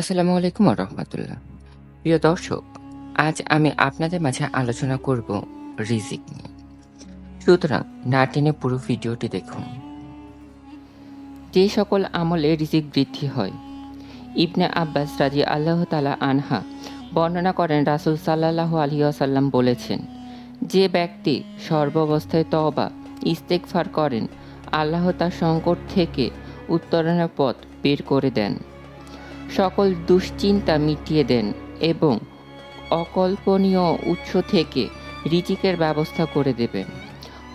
আসসালামু আলাইকুম রহমতুল্লাহ প্রিয় দর্শক, আজ আমি আপনাদের মাঝে আলোচনা করব রিজিক নিয়ে। সুতরাং না টেনে পুরো ভিডিওটি দেখুন। যে সকল আমলে রিজিক বৃদ্ধি হয়, ইবনে আব্বাস রাজি আল্লাহ তালা আনহা বর্ণনা করেন, রাসুল সাল্লাহ আলিয়াসাল্লাম বলেছেন, যে ব্যক্তি সর্বাবস্থায় তবা ইস্তেকফার করেন, আল্লাহ তার সংকট থেকে উত্তরণের পথ বের করে দেন। সকল দুশ্চিন্তা মিটিয়ে দেন এবং অকল্পনীয় উৎস থেকে রিজিকের ব্যবস্থা করে দেবেন।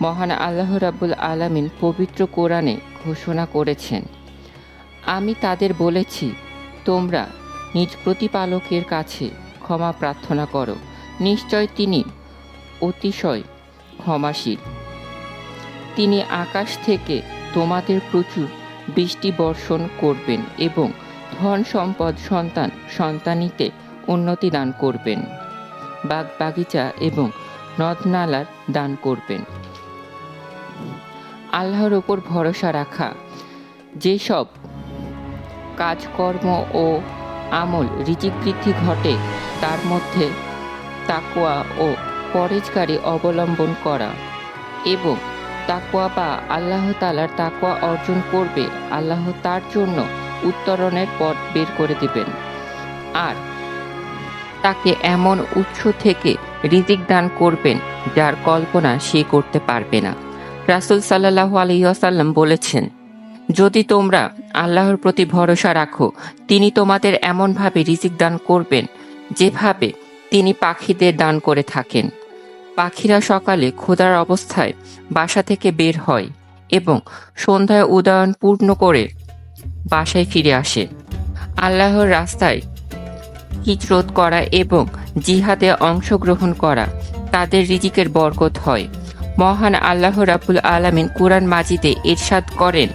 মহান আল্লাহ রাবুল আলামিন পবিত্র কোরআনে ঘোষণা করেছেন, আমি তাদের বলেছি, তোমরা নিজ প্রতিপালকের কাছে ক্ষমা প্রার্থনা করো। নিশ্চয় তিনি অতিশয় ক্ষমাশীল। তিনি আকাশ থেকে তোমাদের প্রচুর বৃষ্টি বর্ষণ করবেন এবং ধন সম্পদ সন্তান সন্তানিতে উন্নতি দান করবেন। বাগ বাগিচা এবং নদ নালার দান করবেন। আল্লাহর ওপর ভরসা রাখা। যেসব কাজকর্ম ও আমল রিজিক বৃদ্ধি ঘটে, তার মধ্যে তাকোয়া ও পরেজকারী অবলম্বন করা এবং তাকোয়া বা আল্লাহ তালার তাকোয়া অর্জন করবে আল্লাহ তার জন্য উত্তরণের পথ বের করে দেবেন। আর তাকে এমন উৎস থেকে রিজিক দান করবেন যার কল্পনা সে করতে পারবে না। রাসুল সাল্লাহ আলহিহাসাল্লাম বলেছেন, যদি তোমরা আল্লাহর প্রতি ভরসা রাখো, তিনি তোমাদের এমনভাবে রিজিক দান করবেন যেভাবে তিনি পাখিদের দান করে থাকেন। পাখিরা সকালে ক্ষুধার অবস্থায় বাসা থেকে বের হয় এবং সন্ধ্যায় উদয়ন পূর্ণ করে বাসায় ফিরে আসে। আল্লাহর রাস্তায় হিজরত করা এবং জিহাদে অংশগ্রহণ করা তাদের রিজিকের বরকত হয়। মহান আল্লাহ রাবুল আলামিন কোরআন মাজিদে ইরশাদ করেন,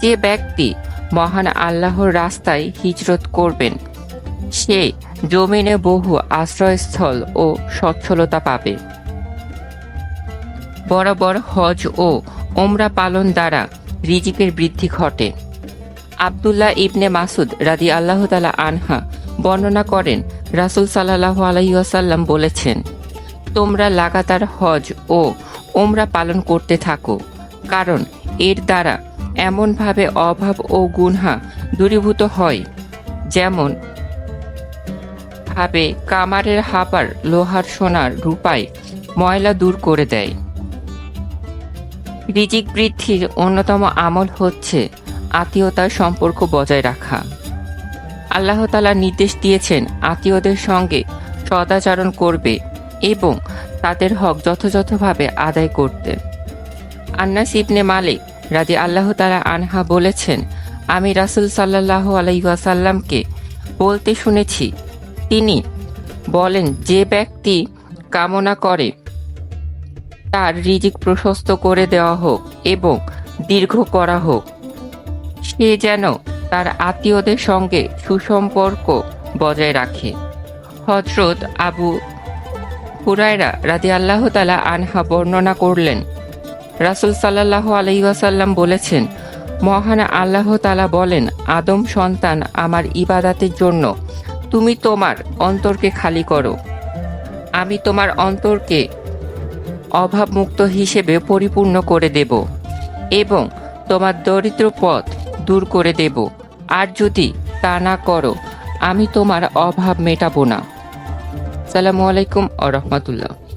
যে ব্যক্তি মহান আল্লাহর রাস্তায় হিজরত করবেন, সে জমিনে বহু আশ্রয়স্থল ও সচ্ছলতা পাবে। বরাবর হজ ও ওমরা পালন দ্বারা রিজিকের বৃদ্ধি ঘটে। আবদুল্লাহ ইবনে মাসুদ রাদি আল্লাহ তালা আনহা বর্ণনা করেন, রাসুল সাল্লাহ আলহিউসাল্লাম বলেছেন, তোমরা লাগাতার হজ ও ওমরা পালন করতে থাকো, কারণ এর দ্বারা এমনভাবে অভাব ও গুনহা দূরীভূত হয়, যেমন ভাবে কামারের হাপার লোহার সোনার রূপায় ময়লা দূর করে দেয়। রিজিক বৃদ্ধির অন্যতম আমল হচ্ছে আত্মীয়তার সম্পর্ক বজায় রাখা। আল্লাহ তালা নির্দেশ দিয়েছেন আত্মীয়দের সঙ্গে সদাচরণ করবে এবং তাদের হক যথাযথভাবে আদায় করতে। আন্নাস ইবনে মালিক রাজি আল্লাহ তালা আনহা বলেছেন, আমি রাসুল সাল্লাহ আলাইসাল্লামকে বলতে শুনেছি, তিনি বলেন, যে ব্যক্তি কামনা করে তার রিজিক প্রশস্ত করে দেওয়া হোক এবং দীর্ঘ করা হোক সে যেন তার আত্মীয়দের সঙ্গে সুসম্পর্ক বজায় রাখে। হজরত আবু হুরায়রা রাদি আল্লাহ তালা আনহা বর্ণনা করলেন, রাসুল সাল্লাহ আলহিহাসাল্লাম বলেছেন, মহান আল্লাহ তালা বলেন, আদম সন্তান আমার ইবাদাতের জন্য, তুমি তোমার অন্তরকে খালি করো। আমি তোমার অন্তরকে অভাবমুক্ত হিসেবে পরিপূর্ণ করে দেব এবং তোমার দরিদ্র পথ দূর করে দেব। আর যদি তা না করো, আমি তোমার অভাব মেটাবো না। সালামু আলাইকুম আ রহমতুল্লাহ